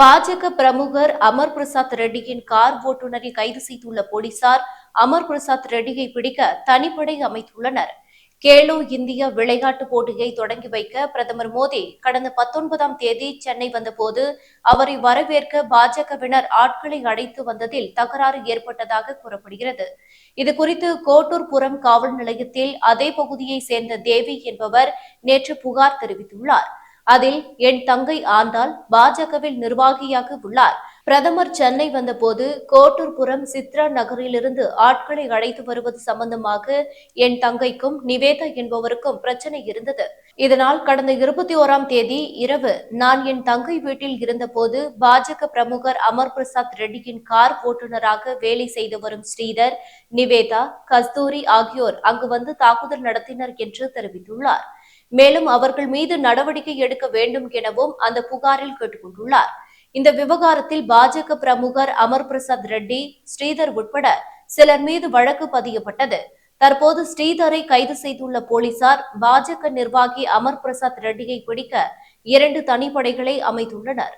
பாஜக பிரமுகர் அமர் பிரசாத் ரெட்டியின் கார் ஓட்டுநரை கைது செய்துள்ள போலீசார் அமர் பிரசாத் ரெட்டியை பிடிக்க தனிப்படை அமைத்துள்ளனர். கேலோ இந்தியா விளையாட்டுப் போட்டியை தொடங்கி வைக்க பிரதமர் மோடி கடந்த பத்தொன்பதாம் தேதி சென்னை வந்தபோது அவரை வரவேற்க பாஜகவினர் ஆட்களை அழைத்து வந்ததில் தகராறு ஏற்பட்டதாக கூறப்படுகிறது. இதுகுறித்து கோட்டூர்புரம் காவல் நிலையத்தில் அதே பகுதியைச் சேர்ந்த தேவி என்பவர் நேற்று புகார் தெரிவித்துள்ளார். அதில் என் தங்கை ஆண்டாள் பாஜகவில் நிர்வாகியாக உள்ளார். பிரதமர் சென்னை வந்தபோது கோட்டூர்புரம் சித்ரா நகரிலிருந்து ஆட்களை அழைத்து வருவது சம்பந்தமாக என் தங்கைக்கும் நிவேதா என்பவருக்கும் பிரச்சனை இருந்தது. இதனால் கடந்த இருபத்தி ஓராம் தேதி இரவு நான் என் தங்கை வீட்டில் இருந்தபோது பாஜக பிரமுகர் அமர் பிரசாத் ரெட்டியின் கார் ஓட்டுநராக வேலை செய்து வரும் ஸ்ரீதர் நிவேதா கஸ்தூரி ஆகியோர் அங்கு வந்து தாக்குதல் நடத்தினர் என்று தெரிவித்துள்ளார். மேலும் அவர்கள் மீது நடவடிக்கை எடுக்க வேண்டும் எனவும் அந்த புகாரில் கேட்டுக்கொண்டுள்ளார். இந்த விவகாரத்தில் பாஜக பிரமுகர் அமர் பிரசாத் ரெட்டி ஸ்ரீதர் உட்பட சிலர் மீது வழக்கு பதியப்பட்டது. தற்போது ஸ்ரீதரை கைது செய்துள்ள போலீசார் பாஜக நிர்வாகி அமர் பிரசாத் ரெட்டியை பிடிக்க இரண்டு தனிப்படைகளை அமைத்துள்ளனர்.